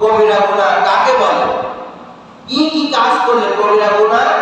কবিরা গুণা কাকে বলে? কি কি কাজ করলে কবিরা গুনাহ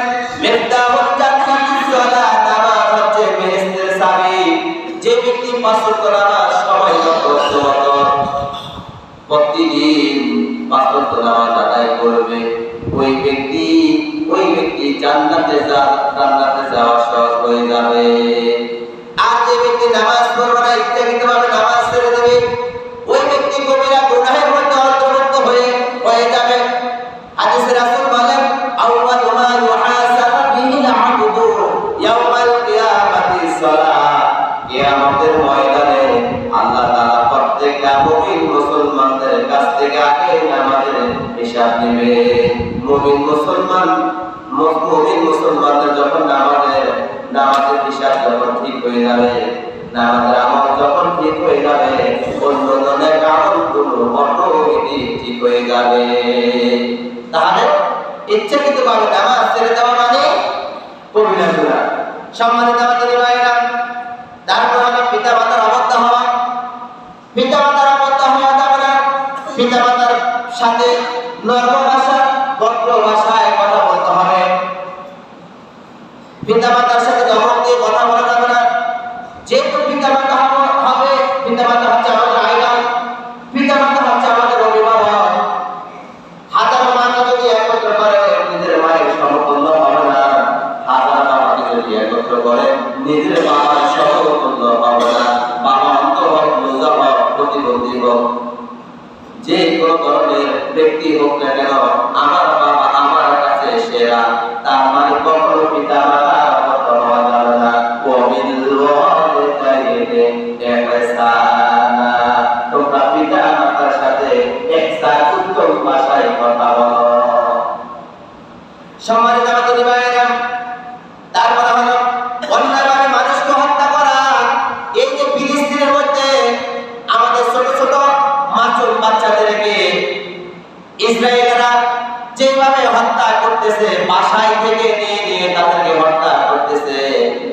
করবে। ওই ব্যক্তি ওই ব্যক্তি জান্নাতে যা জান্নাতে যাওয়া সহজ হয়ে যাবে। মুসলমানদের কাছ থেকে আগে হিসাব নেবে। মুমিন মুসলমান মুমিন মুসলমানদের যখন নামাজের হিসাব যখন ঠিক হয়ে যাবে আমল যখন ঠিক হয়ে যাবে, অন্য জনের আমলগুলো অটোমেটিক ঠিক হয়ে যাবে। তাহলে ইচ্ছাকৃত নামাজ ছেড়ে দেওয়া মানে কবিরা সম্মানিত আমাদের পিতা সাথে দিয়ে কথা বলা যাবে না। হবে হচ্ছে আমাদের হচ্ছে আমাদের অভিভাবক। হাজার যদি একত্র করে, নিজের মায়ের হবে না। হাজার যদি একত্র করে, নিজের হবে না। বাবা হোক প্রতিবন্ধী হোক, যে কোনো ধরনের ব্যক্তি হোক না কেন, আমার বাবা আমার কাছে সেরা। তার মানে কখনো পিতা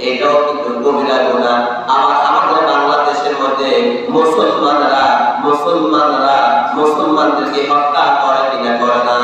এটাও কিন্তু কবিরা গোনা আমার আমাদের বাংলাদেশের মধ্যে মুসলমানরা মুসলমানরা মুসলমানদেরকে হত্যা করে কিনা করে না।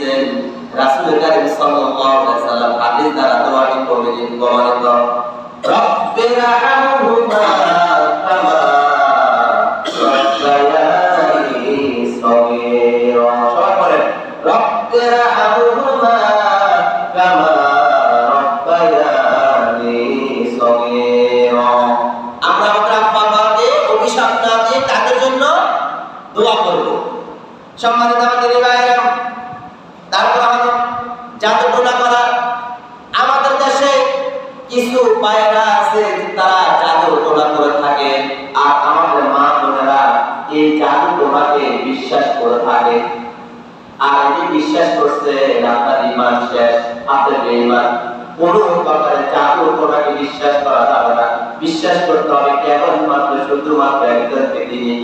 দোয়াটি রাসুল করিম সাল্লাল্লাহু আলাইহি সাল্লাম হাদিস দ্বারা প্রমাণিত প্রমাণিত। বিশ্বাস করছে আপনার ইমান শেষ আপনার ইমান কোন প্রকারে জাদু কোনাকে বিশ্বাস করা যাবে না। বিশ্বাস করতে হবে কেবল মাত্র শুধুমাত্র একজনকে দিনে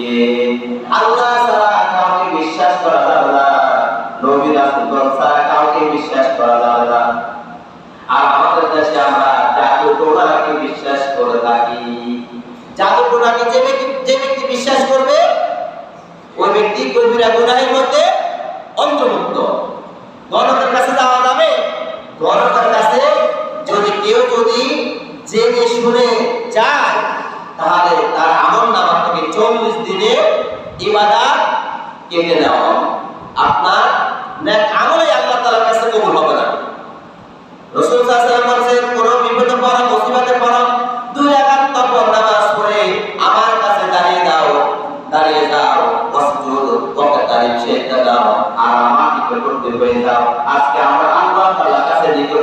আল্লাহ ছাড়া কাউকে বিশ্বাস করা যাবে না। নবী রাসূলগণ ছাড়া কাউকে বিশ্বাস করা যাবে না। আর আমাদের দেশে আমরা জাদু টোনাকে বিশ্বাস করে থাকি। জাদু টোনাকে যে ব্যক্তি যে ব্যক্তি বিশ্বাস করবে, ওই ব্যক্তি কবিরা গুনাহের মধ্যে গণকের কাছে যাওয়া যাবে? গণকের কাছে যদি কেউ যদি জেনে শুনে যায়, তাহলে তার আমল নামা থেকে চল্লিশ দিনে ইবাদা কেটে নেওয়া। আপনার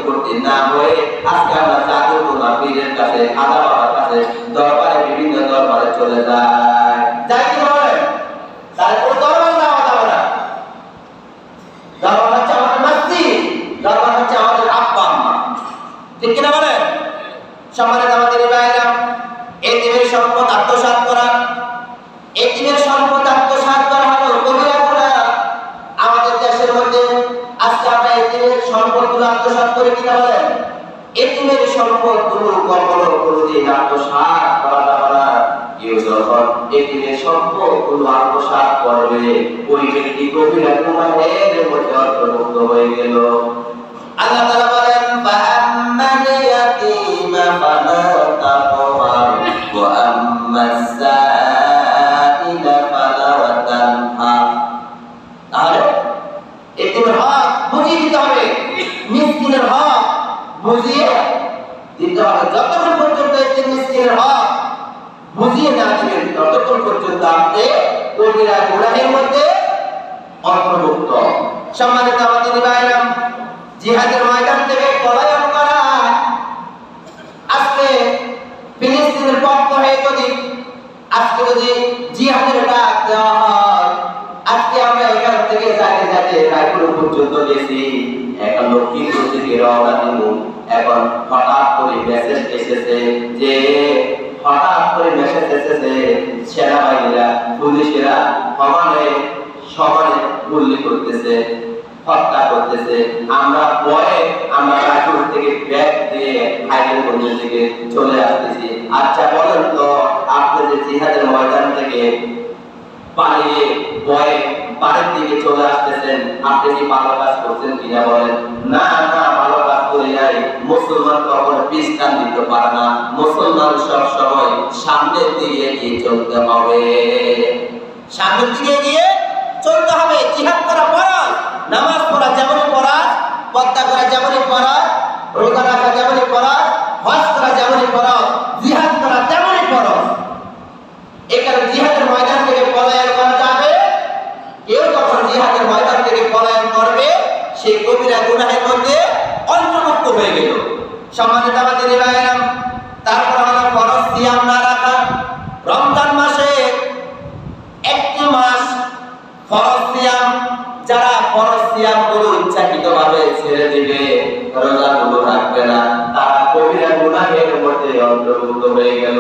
করতে না হয়ে আজকে আমরা চাকরি পীরের কাছে আদা বাবার কাছে, দরবারে বিভিন্ন দরবারে চলে যাই যাই কি বলেন তাহলে কোন দরবার যাওয়া যাবে না দরবার হচ্ছে আমাদের মসজিদ দরবার হচ্ছে আমাদের আব্বা আম্মা ঠিক কিনা বলেন সম্মানিত আমাদের ভাইরা এতিমের সম্পদ আত্মসাৎ করা এতিমের সম্পদ আত্মসাৎ করা হলো কবিরা গুনাহ আমাদের দেশের মধ্যে আজকে আমরা এতিমের সম্পদগুলো আত্মসাৎ করে কিনা বলেন সম্পদগুলো কখনো কোনোদিন আত্মসাৎ করা যাবে কেউ যখন এদিনে সম্পদগুলো আত্মসাত করবে, ওই ব্যক্তি গভীর মধ্যে অন্তর্ভুক্ত হয়ে গেল। আল্লাহ তাআলা বুঝিয়ে না দিবেন ততক্ষণ পর্যন্ত আপনি গুণাহের মধ্যে অন্তর্ভুক্ত। সম্মানিত আমাদের জিহাদের ময়দান থেকে পলায়ন করা আজকে ফিলিস্তিনের পক্ষ হয়ে যদি আজকে যদি জিহাদের ডাক দেওয়া হয় আজকে আমরা এখান থেকে রায়পুর পর্যন্ত গেছি। এখন লক্ষ্মীপুর থেকে রওনা দিব। এখন হঠাৎ করে মেসেজ এসেছে যে, হঠাৎ করে মেসেজ এসেছে সেনাবাহিনীরা, পুলিশেরা সমানে সমানে গুলি করতেছে, হত্যা করতেছে। আমরা ভয়ে আমরা রায়পুর থেকে ব্যাগ দিয়ে হাইওয়ে মন্দির থেকে চলে আসতেছি। আচ্ছা বলেন তো, আপনি যে জিহাদের ময়দান থেকে পালিয়ে ভয়ে বাড়ির দিকে চলে আসতেছেন। আপনি কি ভালো কাজ করছেন কিনা বলেন? না না, ভালো কাজ করি নাই। মুসলমান কখনো বিশ্রাম দিতে পারে না। মুসলমান সব সময় সামনের দিকে এগিয়ে চলতে হবে। সামনের দিকে এগিয়ে চলতে হবে। জিহাদ করা ফরজ, নামাজ পড়া যেমনই পড়া পদ্মা করা যেমনই পড়া রোজা রাখা যেমনই পড়া হজ করা যেমনই পড়া জিহাদ করা তেমনই ফরজ এখানে জিহাদের ময়দান থেকে পলায়ন করা যাবে কেউ যখন জিহাদের ময়দান থেকে পলায়ন করবে সেই কবিরা গুনাহের মধ্যে অন্তর্ভুক্ত হয়ে গেল। সম্মানিত আমাদের ভাইয়েরা তারপর হলো ফরজ সিয়াম না রাখা। রমজান মাসে একটি মাস ফরজ সিয়াম, যারা ফরজ সিয়ামগুলো ইচ্ছাকৃতভাবে ছেড়ে দিবে, রোজা গুলো রাখবে না। তারা কবিরা গুনাহের মধ্যে অন্তর্ভুক্ত হয়ে গেল।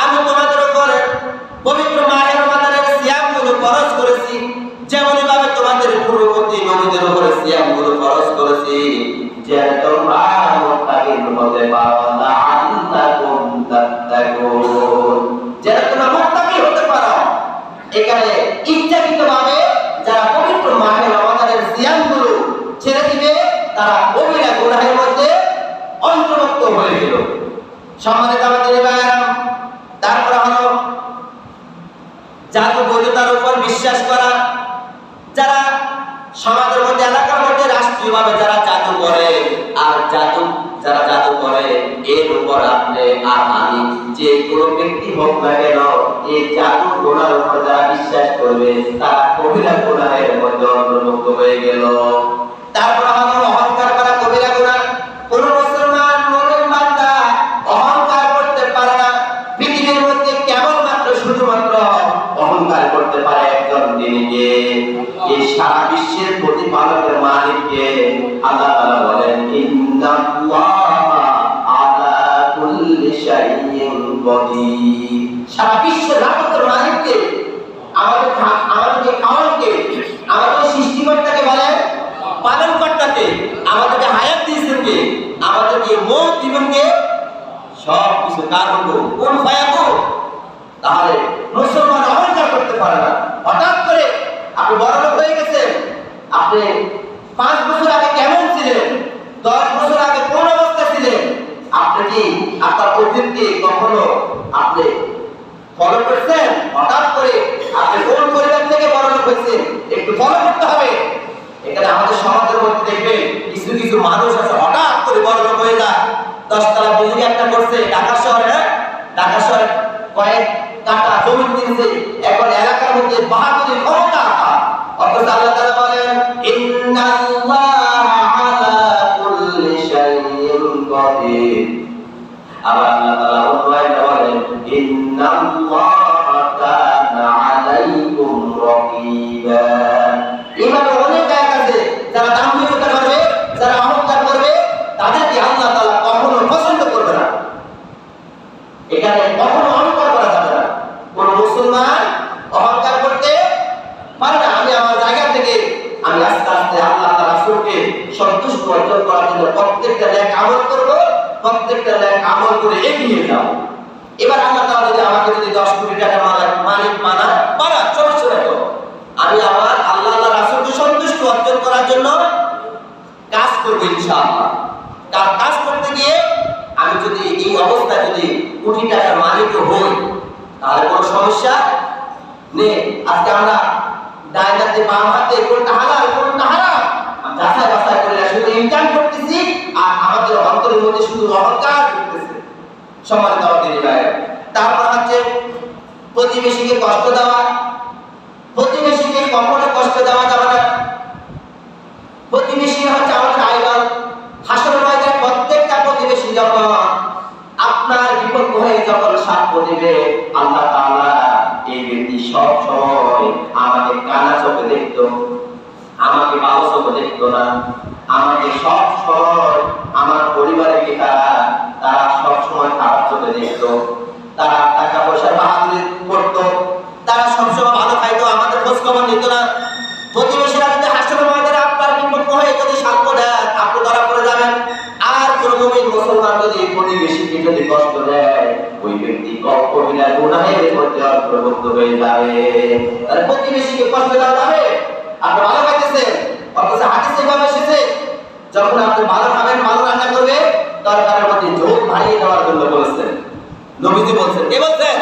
আমি তোমাদের উপরে পবিত্র মাহের রমাদানের করেছি। যেমন ভাবে তোমাদের পূর্ববর্তী নবীদের উপরে সিয়ামগুলো ফরজ করেছি যেন তোমরা মুত্তাকিন হতে পারো লাআল্লাকুম তাত্তাকুন যেন তোমরা মুত্তাকি হতে পারো এখানে ইচ্ছাকৃতভাবে যারা পবিত্র মাহে রমাদানের সিয়ামগুলো ছেড়ে দিবে তারা কবিরা গুনাহের মধ্যে অন্তর্ভুক্ত হয়ে গেল সম্মানিত আমাদের ভাইয়েরা তারপর হলো জাদু বৈধতার উপর বিশ্বাস করা যারা সমাজের মধ্যে এলাকার মধ্যে রাষ্ট্রীয়ভাবে যারা জাদু করে আর জাদু যারা জাদু করে এর উপর আপনি আর আমি যে কোনো ব্যক্তি হোক না কেন এই জাদু গোড়ার উপর যারা বিশ্বাস করবে, তারা কবিরা গোড়ার মধ্যে অন্তর্ভুক্ত হয়ে গেল। তারপর আমাদের অহংকার হায়াত দিয়েছেন কে আমাদেরকে মৌত দিবেন সব কিছু কারণ কোন ফায়াকু তাহলে মুসলমান করতে পারে না। হঠাৎ করে আপনি বড় হয়ে গেছেন, আপনি পাঁচ বছর আগে কেমন ছিলেন, দশ বছর আগে কোন অবস্থা ছিলেন, আপনি কি আপনার অতীতকে কখনো আপনি ফলো করছেন? হঠাৎ করে আপনি কোন পরিবার থেকে বড় হয়েছেন, একটু ফলো করতে হবে। এখানে আমাদের সমাজের মধ্যে দেখবেন, কিছু কিছু মানুষ আছে হঠাৎ করে বড় লোক হয়ে যায় দশতলা বিল্ডিং একটা করছে, ঢাকা শহরে হ্যাঁ? ঢাকা শহরে কয়েক কাটা জমি কিনছে। এখন এলাকার মধ্যে বাহাদুরি ক্ষমতা অথচ আল্লাহ তাআলা বলেন আবার আল্লাহ অনেক আছে, যারা দাম্ভিকতা করবে যারা অহংকার করবে তাদেরকে আল্লাহ তাআলা কখনো পছন্দ করবে না এখানে কখনো অহংকার করা যাবে না কোন মুসলমান অহংকার করতে পারে না আমি আমার জায়গা থেকে আমি আস্তে আস্তে আল্লাহ তাআলা রাসূলকে সন্তুষ্ট অর্জন করার জন্য প্রত্যেকটা ন্যাক আমল করব, প্রত্যেকটা ন্যাক আমল করে এগিয়ে যাব। এবার আল্লাহ তাআলা যদি আমাকে যদি 10 কোটি টাকা মালিক মালিক বানায় বানা সমস্যা নাই আমি আমার আল্লাহ আল্লাহ রাসূলকে সন্তুষ্ট অর্জন করার জন্য কাজ করব ইনশাআল্লাহ। তার কাজ করতে গিয়ে আমি যদি এই অবস্থায় যদি কোটি টাকার মালিক হই, তাহলে কোনো সমস্যা নেই। আজকে আমরা ডাইন হাতে বাম হাতে কোনটা হালাল কোনটা হারাম আমি যাচাই বাছাই করে না, শুধু ইনকাম করতেছি আর আমাদের অন্তরের মধ্যে শুধু অহংকার করতেছে। সম্মানিত আমাদের ভাই তারপর হচ্ছে প্রতিবেশীকে কষ্ট দেওয়া, প্রতিবেশীকে কখনো কষ্ট দেওয়া যাবে না। প্রতিবেশী হচ্ছে আমাদের আইডল। হাসর ময়দানে প্রত্যেকটা প্রতিবেশী যখন আপনার বিপদ হয়ে যখন সাক্ষ্য দিবে, আল্লাহ তাআলা এই ব্যক্তি সব সময় আমাকে কানা চোখে দেখতো, আমাকে ভালো চোখে দেখতো না। আমাকে সব সময় আমার পরিবারের তারা তারা সব সময় খারাপ চোখে দেখতো তারা টাকা পয়সার বাহাদুরি করতো। তারা সবসময় ভালো খাইতো, আমাদের খোঁজ খবর নিত না। প্রতিবেশীরা আপনার যদি আপনি ধরা পড়ে যাবেন। আর কোন মুসলমান যদি প্রতিবেশীকে যদি কষ্ট দেয়, ওই ব্যক্তি কবিরা গুনাহের মধ্যে অন্তর্ভুক্ত হয়ে যাবে। তাহলে প্রতিবেশীকে কষ্ট দেওয়া যাবে? আপনি ভালো খাইতেছেন, অথচ এসেছে, যখন আপনি ভালো খাবেন, ভালো রান্না করবে দেওয়ার জন্য বলেছেন। নবীজি বলছেন, কে বলছেন?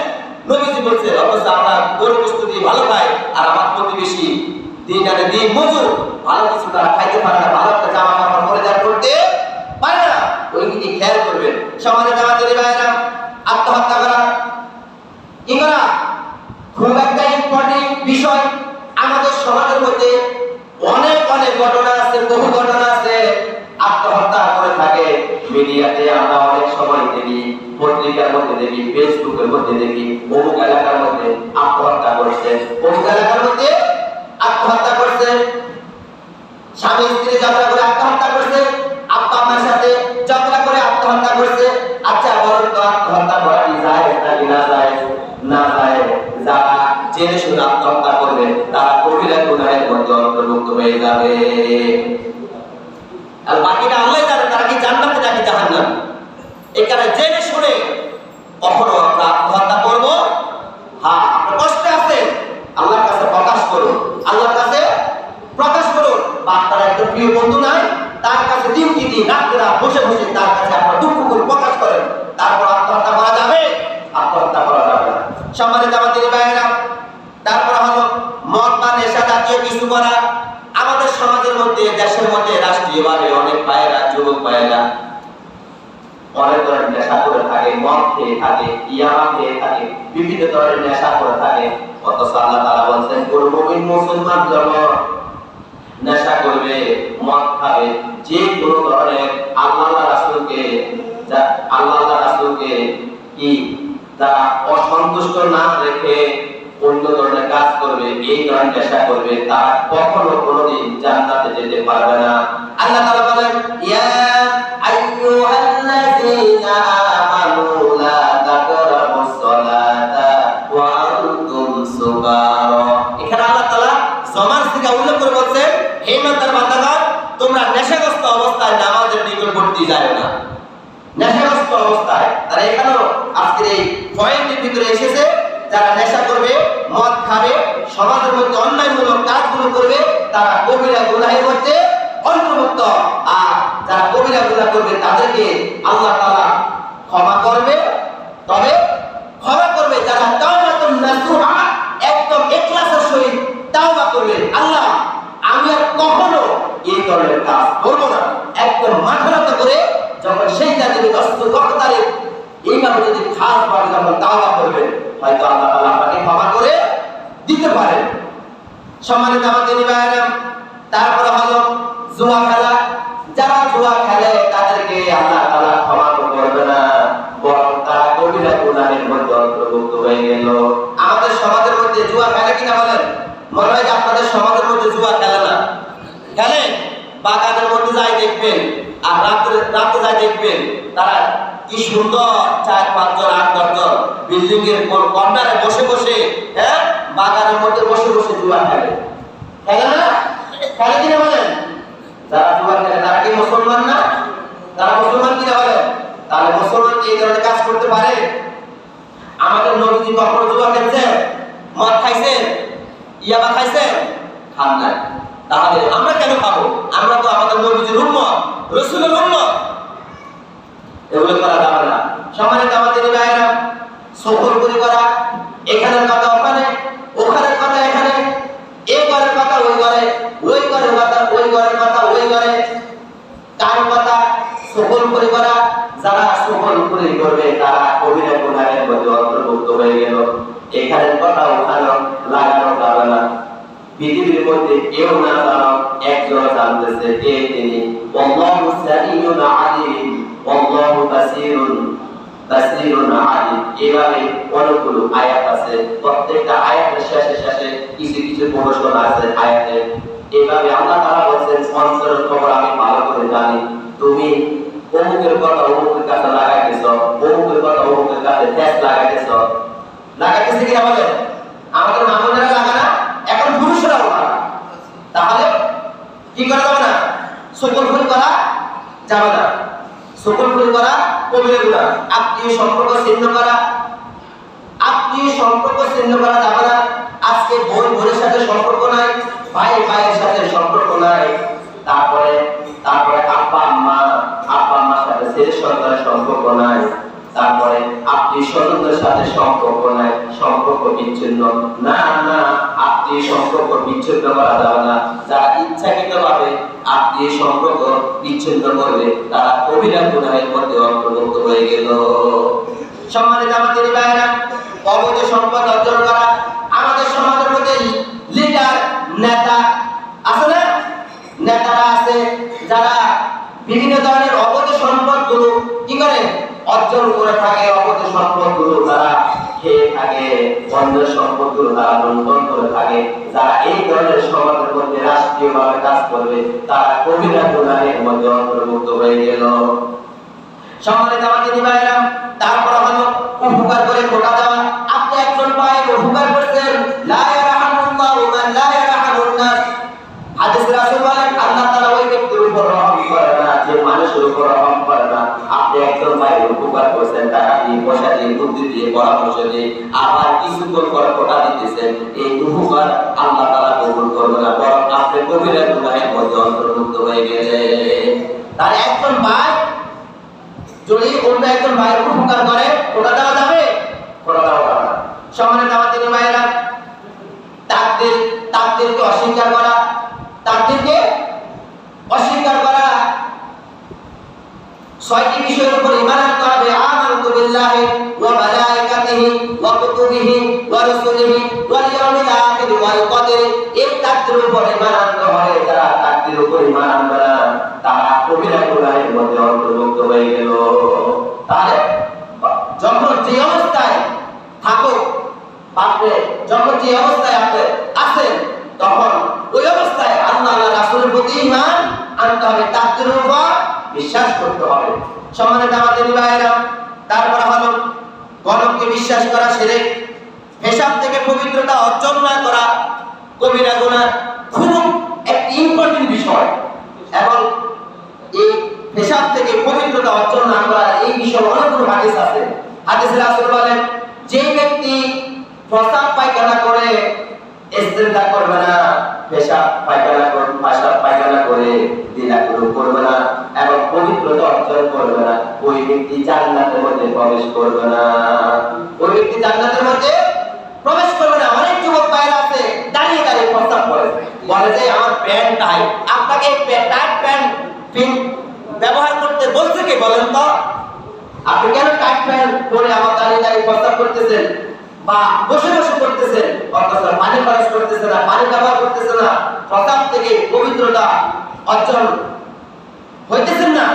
নবীজি বলছেন, অথচ আমরা গরু বস্তু দিয়ে ভালো খাই, আর আমার প্রতিবেশী দিন আনে দিন মজুর, ভালো কিছু তারা খাইতে পারে না, ভালো একটা জামা কাপড় পরিধান করতে পারে না। ওই খেয়াল করবেন। সমাজে ভাইয়েরা আত্মহত্যা করা কি করা খুব একটা ইম্পর্টেন্ট বিষয় আমাদের সমাজের মধ্যে অনেক অনেক ঘটনা আছে বহু ঘটনা আছে আত্মহত্যা করে থাকে মিডিয়াতে আমরা অনেক সময় দেখি পত্রিকার মধ্যে দেখি ফেসবুকের মধ্যে দেখি, অমুক এলাকার মধ্যে আত্মহত্যা করছে। অমুক এলাকার মধ্যে আত্মহত্যা করছে? স্বামী স্ত্রী ঝগড়া করে আত্মহত্যা করছে, আব্বা আম্মার সাথে ঝগড়া করে আত্মহত্যা করছে। আচ্ছা বলুন তো, আত্মহত্যা করা কি যায় নাকি না যায় না যায় যারা জেনে শুনে আত্মহত্যা করবে, তারা কবিরা গুনাহের মধ্যে অন্তর্ভুক্ত হয়ে যাবে আর বাকিটা আল্লাহ জানে তারা কি জান্নাতে নাকি জাহান্নাম এখানে জেনে শুনে কখনো আমরা আত্মহত্যা করব হ্যাঁ আপনি কষ্টে আছেন আল্লাহর কাছে প্রকাশ করুন আল্লাহর কাছে প্রকাশ করুন বা আপনার একটা প্রিয় বন্ধু নাই তার কাছে ডিউটি দিন রাত্রিরা বসে বসে তার কাছে আপনার দুঃখগুলো প্রকাশ করেন তারপর আত্মহত্যা করা যাবে আত্মহত্যা করা যাবে না সম্মানিত আমাদের ভাইয়েরা তারপর হলো মদ বা নেশা জাতীয় কিছু করা রাষ্ট্রীয়ভাবে অনেক ভাইয়েরা যুবক ভাইয়েরা অনেক ধরনের নেশা করে থাকে, মদ খেয়ে থাকে ইয়ামা খেয়ে থাকে, বিভিন্ন ধরনের নেশা করে থাকে। অথচ আল্লাহ তারা বলছেন, কোন মুসলমান যখন নেশা করবে, মদ খাবে, যে কোনো ধরনের আল্লাহ রাসূলকে আল্লাহ রাসূলকে কি তারা অসন্তুষ্ট না রেখে অন্য ধরনের কাজ করবে, এই ধরনের নেশা করবে তারা কখনো কোনোদিন জান্নাতে যেতে পারবে না। আল্লাহ তাআলা বলেন, ইয়া আইয়ুহাল্লাযীনা আমানু লা তাকরাবুস সালাতা ওয়া আনতুম এখানে আল্লাহ তাআলা জমার থেকে উল্লেখ করে বলছেন, হে বান্দাগণ, তোমরা নেশাগ্রস্ত অবস্থায় নামাজের নিকটবর্তী যায় না। নেশাগ্রস্ত অবস্থায়, তারা এখানেও আজকের এই পয়েন্টের ভিতরে এসেছে, যারা নেশা করবে মদ খাবে সমাজের মধ্যে অন্যায়মূলক কাজগুলো করবে, তারা কবিরা গুনাহের মধ্যে অন্তর্ভুক্ত। আর যারা কবিরা গুনাহ করবে, তাদেরকে আল্লাহ তাআলা ক্ষমা করবে। তবে ক্ষমা করবে যারা তাওবাতুন নাসুহা, একদম ইখলাসের সহিত তাওবা করবে। আল্লাহ, আমি আর কখনো এই ধরনের কাজ করব না। একদম মাথা করে যখন সেই জাতির দস্ত কর্তারে এইভাবে যদি খাস ভাবে যখন তাওবা করবেন, হয়তো আল্লাহ তাআলা আপনাকে ক্ষমা করে দিতে পারেন। সম্মানিত আমাদের নিবায়ন তারপরে হলো জুয়া খেলা। যারা জুয়া খেলে, তাদেরকে আল্লাহ তাআলা ক্ষমা করবে না, বরং তারা কবিরা গুনাহের মধ্যে অন্তর্ভুক্ত হয়ে গেল। আমাদের সমাজের মধ্যে জুয়া খেলে কিনা বলেন? মনে হয় যে আপনাদের সমাজের মধ্যে জুয়া খেলে না। খেলে? বাগানের মধ্যে যাই দেখবেন, আর রাত্রে রাতে যাই দেখবেন, তারা কি সুন্দর, চার পাঁচজন আট দশজন বিল্ডিং এর কর্নারে বসে বসে হ্যাঁ? বাগানের মধ্যে বসে বসে জুয়া খেলে। খেলে না? খেলে কিনা বলেন? যারা জুয়া খেলে, তারা কি মুসলমান না? তারা মুসলমান কিনা বলেন? তাহলে মুসলমান কি এই ধরনের কাজ করতে পারে? আমাদের নবীজি কখনো জুয়া খেলছে? মদ খাইছেন ইয়াবা খাইছেন খান নাই। তাহলে আমরা কেন খাব? আমরা তো আমাদের নবীজির উম্মত, রসুলের উম্মত। এগুলো করা যাবে না। সম্মানিত আমাদের ভাইয়েরা সফর করে করা, এখানের কথা ওখানে, ওখানের কথা এখানে এই ঘরের কথা ওই ঘরে, ওই ঘরের কথা ওই ঘরের কথা ওই ঘরে। কার কথা সফল করে করা, যারা সফল করে করবে, তারা কবিরা গুনাহের মধ্যে অন্তর্ভুক্ত হয়ে গেল। এখানের কথা ওখানে লাগানো যাবে না। পৃথিবীর মধ্যে কেউ না জানো একজন জানতেছে তিনি। আল্লাহু সামিউন আলিম। আল্লাহু বাসীরুন বাসীরুন আলিম। এভাবে অনেকগুলো আয়াত আছে। প্রত্যেকটা আয়াতের শেষে শেষে কিছু কিছু প্রশ্ন আছে আয়াতে। এভাবে আল্লাহ তাআলা বলেন অন্তরের খবর আমি ভালো করে জানি। তুমি অমুকের কথা অমুকের কাছে লাগাইতেছ, অমুকের কথা অমুকের কাছে ট্যাক্স লাগাইতেছ। লাগাইতেছে কিনা বলেন? আমাদের মামুনেরা লাগানা এখন পুরুষরাও লাগানা তাহলে কি করা যাবে না? সকল করা যাবে না। সকল ভুল করা কবিরে আত্মীয় সম্পর্ক ছিন্ন করা আত্মীয় সম্পর্ক ছিন্ন করা যাবে না। আজকে বোন বোনের সাথে সম্পর্ক নাই, ভাই ভাইয়ের সাথে সম্পর্ক নাই। তারপরে তারপরে আব্বা আম্মা, আব্বা আম্মার সাথে ছেলে সন্তানের সম্পর্ক নাই। তারপরে আত্মীয় স্বজনদের সাথে সম্পর্ক নাই সম্পর্ক বিচ্ছিন্ন না না আত্মীয় সম্পর্ক বিচ্ছিন্ন করা যাবে না যারা ইচ্ছাকৃত ভাবে আত্মীয় সম্পর্ক বিচ্ছিন্ন করবে তারা কবিরা গুনাহের মধ্যে অন্তর্ভুক্ত হয়ে গেল সম্মানিত আমাদের ভাইয়েরা অবৈধ সম্পদ অর্জন করা আমাদের সমাজের মধ্যে লিডার নেতা আছে না নেতারা আছে যারা বিভিন্ন ধরনের অবৈধ সম্পদগুলো কি করে অর্জন করে থাকে অবৈধ সম্পদগুলো তারা খেয়ে থাকে সম্পদগুলো তারা করে থাকে, যারা এই ধরনের সমাজের মধ্যে রাষ্ট্রীয়ভাবে কাজ করবে, তারা কবিরা মধ্যে অন্তর্ভুক্ত হয়ে গেল। সম্মানিত আমাদের ভাইয়েরা, তারপর হলো উপকার করে খোটা দেওয়া আপনি একজন ভাইয়ের উপকার করছেন ইয়ারহামুল্লাহু মান লা ইয়ারহামুন নাস হাদিস রাসূল বলেন আল্লাহ তাআলা ওই ব্যক্তির উপর রহম করে না যে মানুষের উপর রহম করে না আপনি একজন ভাইয়ের উপকার করছেন টাকা দিয়ে পয়সা দিয়ে, বুদ্ধি দিয়ে, পরামর্শ দিয়ে আবার কিছুক্ষণ পর খোটা দিতেছেন এই উপকার আল্লাহ তাআলা কবুল করবে না, বরং আপনি কবিরা গুনাহের মধ্যে অন্তর্ভুক্ত হয়ে গেলেন। তার একজন ভাই, যদি অন্য একজন ভাইয়ের উপকার করে ওটা দেওয়া যাবে? ওটা দেওয়া যাবে না। সম্মানিত আমাদের ভাইয়েরা, তাকদের, তাকদেরকে অস্বীকার করা, তাকদেরকে অস্বীকার করা, ছয়টি বিষয়ের উপর ঈমান আনতে যখন যে অবস্থায় আপনি আছেন তখন ওই অবস্থায় আল্লাহ আল্লাহ রাসূলের প্রতি ঈমান আনতে হবে তাকদীরের উপর বিশ্বাস করতে হবে। সম্মানিত আমাদের ভাইয়েরা, তারপর হলো গণককে বিশ্বাস করা শিরক হিসাব থেকে পবিত্রতা অর্জন না করা কবিরা গুনাহ খুব একটি ইম্পর্টেন্ট বিষয়। এবং এই পেশাব থেকে পবিত্রতা অর্জন না করা এই বিষয়ে অনেকগুলো হাদিস আছে। হাদিসে রাসূল বলেন, যে ব্যক্তি প্রস্রাব পায়খানা করে ইস্তেঞ্জা করবে না, পেশাব পায়খানা করে, পেশাব পায়খানা করে দিনাগুলো করবে না এবং পবিত্রতা অর্জন করবে না, ওই ব্যক্তি জান্নাতের মধ্যে প্রবেশ করবে না। ওই ব্যক্তি জান্নাতের মধ্যে প্রবেশ করবে না। অনেক যুবক বাইরে আছে, দাঁড়িয়ে দাঁড়িয়ে প্রস্তাব করে বলে যে, আমার প্যান্ট টাইট আপনাকে টাইট প্যান্ট পিন ব্যবহার করতে বলছে কে বলেন তো? আপনি কেন টাইট প্যান্ট পরে আমার দাঁড়িয়ে দাঁড়িয়ে প্রস্তাব করতেছেন? বা বসে বসে করতেছেন, অর্থাৎ পানি খরচ করতেছে না, পানি ব্যবহার করতেছে না প্রস্তাব থেকে পবিত্রতা অর্জন হইতেছেন না,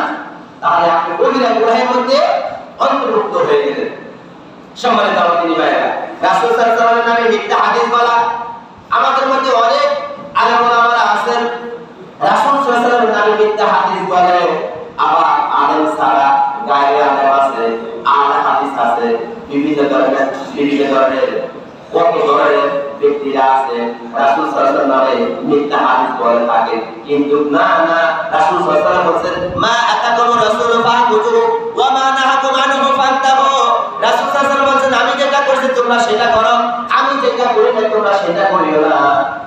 তাহলে আপনি কবিরা গুনাহের মধ্যে অন্তর্ভুক্ত হয়ে গেলেন। সম্মানিত আমার তিনি রাসূল নামে মিথ্যা হাদিস বলা আমাদের মধ্যে অনেক আলেম ওলামারা আছেন। রাসূল সাল্লাল্লাহু নামে মিথ্যা হাদিস বলে আবার আলেম ছাড়া গায়ে আলেম আছে, আলা হাদিস আছে। বিভিন্ন ধরনের বিভিন্ন ধরনের কত ধরনের ব্যক্তিরা আছে রাসূল সাল্লাল্লাহু আলাইহি মিথ্যা হাদিস বলে থাকে কিন্তু না না, রাসূল সাল্লাল্লাহু বলছেন, মা আতাকুম রাসূল ওয়া মা নাহাকুম আনহু ফান্তাহু। রাসূল সাল্লাল্লাহু আমি যেটা তোমরা সেটা করো। আমি যেটা করি না তোমরা সেটা করিও না।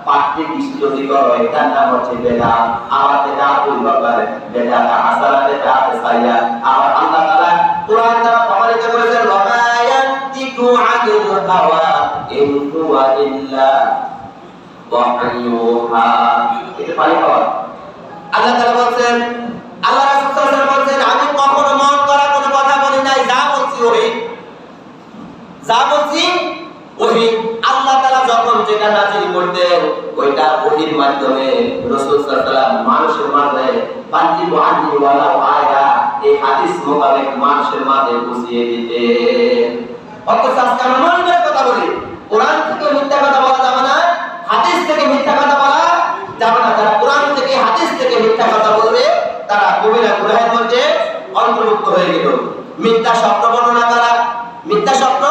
পাঠ্যে কিছু যদি করো এটার নাম হচ্ছে বেদা। আবার বেদা বলবার পারে বেদা সাইয়া আবার আল্লাহ তাআলা কোরআন দ্বারা প্রমাণিত করেছেন হাওয়া ইন হুয়া ইল্লা ওয়াহয়ুহা এটা পানি পাওয়া আল্লাহ তাআলা বলছেন, আল্লাহ রাসূল সাল্লাল্লাহু আমি কখনো মন করা কোনো কথা বলি নাই, যা বলছি ওই যা বলছি ওহি। আল্লাহ তাআলা যখন যেটা নাজিল করতেন, ওইটা ওহির মাধ্যমে রাসূল সাল্লাল্লাহু মানুষের মাঝে বান্দি বান্দি ওয়ালা আয়া এই হাদিস মোতাবেক মানুষের মাঝে বুঝিয়ে দিতেন। অথচ আজকে আমরা মন কথা বলি। কোরআন থেকে মিথ্যা কথা বলা যাবে না, হাদিস থেকে মিথ্যা কথা বলা যাবে না। যারা কোরআন থেকে, হাদিস থেকে মিথ্যা কথা বলবে, তারা কবিরা গুনাহের মধ্যে অন্তর্ভুক্ত হয়ে গেল। মিথ্যা স্বপ্ন বর্ণনা করা, মিথ্যা স্বপ্ন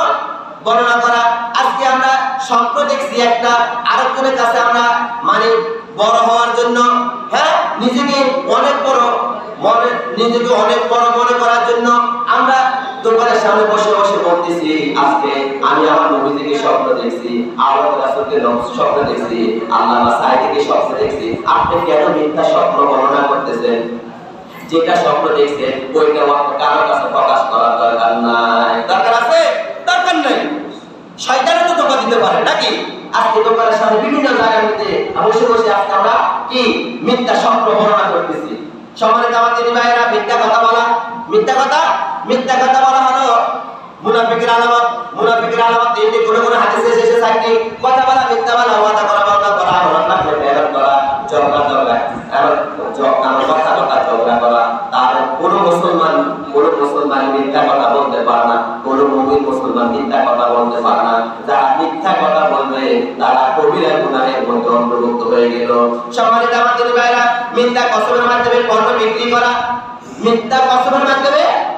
বর্ণনা করা। আজকে আমরা স্বপ্ন দেখছি একটা, আরেকজনের কাছে আমরা মানে বড় হওয়ার জন্য হ্যাঁ নিজেকে অনেক বড়, মনে, নিজেকে অনেক বড় মনে করার জন্য আমরা দোকানের সামনে বসে বসে বলতেছি, আজকে আমি আমার নবী থেকে স্বপ্ন দেখছি আল্লাহ রাসূলকে স্বপ্ন দেখছি আল্লাহ সাই থেকে স্বপ্ন দেখছি। আপনি কেন মিথ্যা স্বপ্ন বর্ণনা করতেছেন? যেটা স্বপ্ন দেখছেন, ওইটা কারোর কাছে প্রকাশ করার দরকার নাই। দরকার আছে? দরকার নাই। শয়তানও তো ধোকা দিতে পারে, নাকি? আজকে দোকানের সামনে বিভিন্ন জায়গার মধ্যে বসে বসে আজকে আমরা কি মিথ্যা স্বপ্ন বর্ণনা করতেছি। সম্মানিত আমার দিনী ভাইয়েরা, মিথ্যা কথা বলা, মিথ্যা কথা মিথ্যা কথা বলা হলো মুনাফিকের আলামত মুনাফিকের আলামত তিনটি কোন কোন হাদিসে এসেছে চারটি কথা বলা, মিথ্যা বলা, ওয়াদা করা বান্দা করা হরনা করে বেরন করা, ঝগড়া এমন আমার কথা কথা ঝগড়া করা তার কোন মুসলমান কোন মুসলমান মিথ্যা কথা বলতে পারে না, কোন মুমিন মুসলমান মিথ্যা কথা বলতে পারে না। যারা মিথ্যা কথা বলবে, তারা কবিরা গুনাহের মধ্যে অন্তর্ভুক্ত হয়ে গেল। সম্মানিত আমার দিনী ভাইরা, মিথ্যা কসমের মাধ্যমে পণ্য বিক্রি করা, মিথ্যা কসমের মাধ্যমে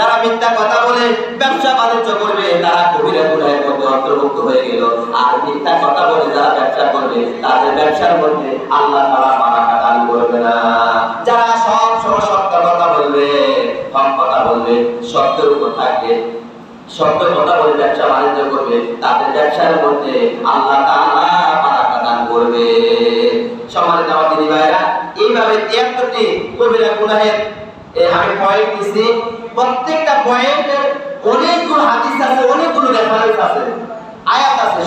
যারা মিথ্যা কথা বলে, ব্যবসা বাণিজ্য করবে, তারা কবিরা গুনাহের মধ্যে অন্তর্ভুক্ত হয়ে গেল। আর মিথ্যা কথা বলে যারা ব্যবসা করবে, তাদের ব্যবসার মধ্যে আল্লাহ তাআলা বারাকা দান করবে না। যারা সব সময় সত্য কথা বলবে হক কথা বলবে, সত্যের উপর থাকবে, সত্য কথা বলে ব্যবসা বাণিজ্য করবে, তাদের ব্যবসার মধ্যে আল্লাহ তাআলা বারাকা দান করবে। সম্মানিত আমার দিদি ভাইরা এইভাবে তিয়াত্তরটি কবিরা গুনাহের, এ, আমি দিছি। প্রত্যেকটা পয়েন্টের অনেকগুলো হাদিস আছে, অনেকগুলো রেফারেন্স আছে, আয়াত আছে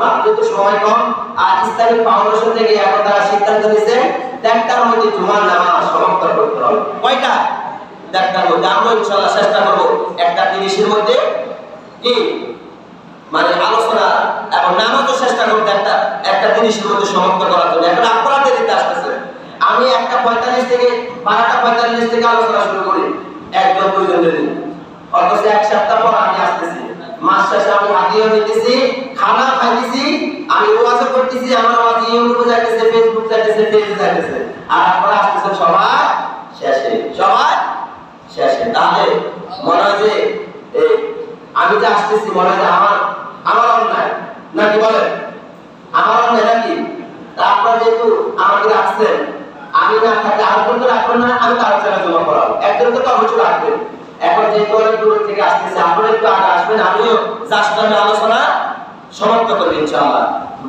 না যেহেতু সময় কম, আর ইসলামিক ফাউন্ডেশন থেকে এখন তারা সিদ্ধান্ত নিছে দেড়টার মধ্যে জুমার নামাজ সমাপ্ত করতে হবে। কয়টা? দেড়টার মধ্যে। আমরা ইনশাল্লাহ চেষ্টা করব একটা তিরিশের মধ্যে কি? মানে আলোচনা এবং নামাজও চেষ্টা করতে একটা একটা জিনিসের মধ্যে সমাপ্ত করার জন্য। এখন আপনারা দেরিতে আসতেছে। আমি একটা পঁয়তাল্লিশ থেকে, বারোটা পঁয়তাল্লিশ থেকে আলোচনা শুরু করি। একজন দুইজন দিন অথচ এক সপ্তাহ পর আমি আসতেছি। মাস শেষে আমি হাতিয়ে নিতেছি খানা খাইতেছি, আমি ওয়াজ করতেছি, আমার ওয়াজ ইউটিউবে যাইতেছে ফেসবুক যাইতেছে পেজে যাইতেছে। আর আপনারা আসতেছেন সবাই শেষে সবাই শেষে। তাহলে মনে হয় যে আমি যে আসতেছি, মনে হয় আমার আমার অন্যায়। নাকি বলেন? আমার অন্যায় নাকি? আপনারা যেহেতু আমাকে রাখছেন আমি না থাকলে আরেকজন তো রাখবেন না, আমি তার জায়গায় জমা করাবো। একজন তো অবশ্যই রাখবেন। এখন যেহেতু অনেক দূর থেকে আসতেছে, আপনারা একটু আগে আসবেন, আমিও জাস্ট আমি আলোচনা সমাপ্ত করব ইনশাআল্লাহ।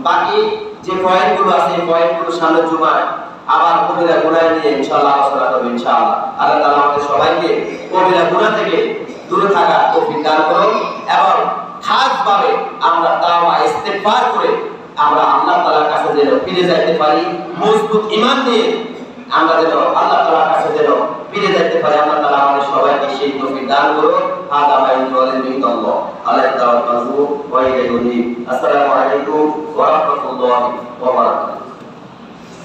বাকি যে পয়েন্টগুলো আছে, এই পয়েন্টগুলো সামনে জুমায়। আবার কবিরা গুণায় নিয়ে ইনশাআল্লাহ আলোচনা করব ইনশাআল্লাহ। আল্লাহ তাআলা আমাদের সবাইকে কবিরা গুণা থেকে দূরে থাকা তৌফিক দান করুন এবং খাস ভাবে আমরা তাওবা ইস্তেগফার করে আমরা আল্লাহ তাআলার কাছে যেন ফিরে যাইতে পারি। মজবুত ঈমান নিয়ে আমরা যেন আল্লাহ তালার কাছে যেন ফিরে যেতে পারি, আল্লাহ তালা আমাদের সবাইকে সেই তৌফিক দান করুন হাদা মাইন ওয়ালিদিন আল্লাহ তালা আসসালামু আলাইকুম ওয়া রাহমাতুল্লাহি ওয়া বারাকাতুহু।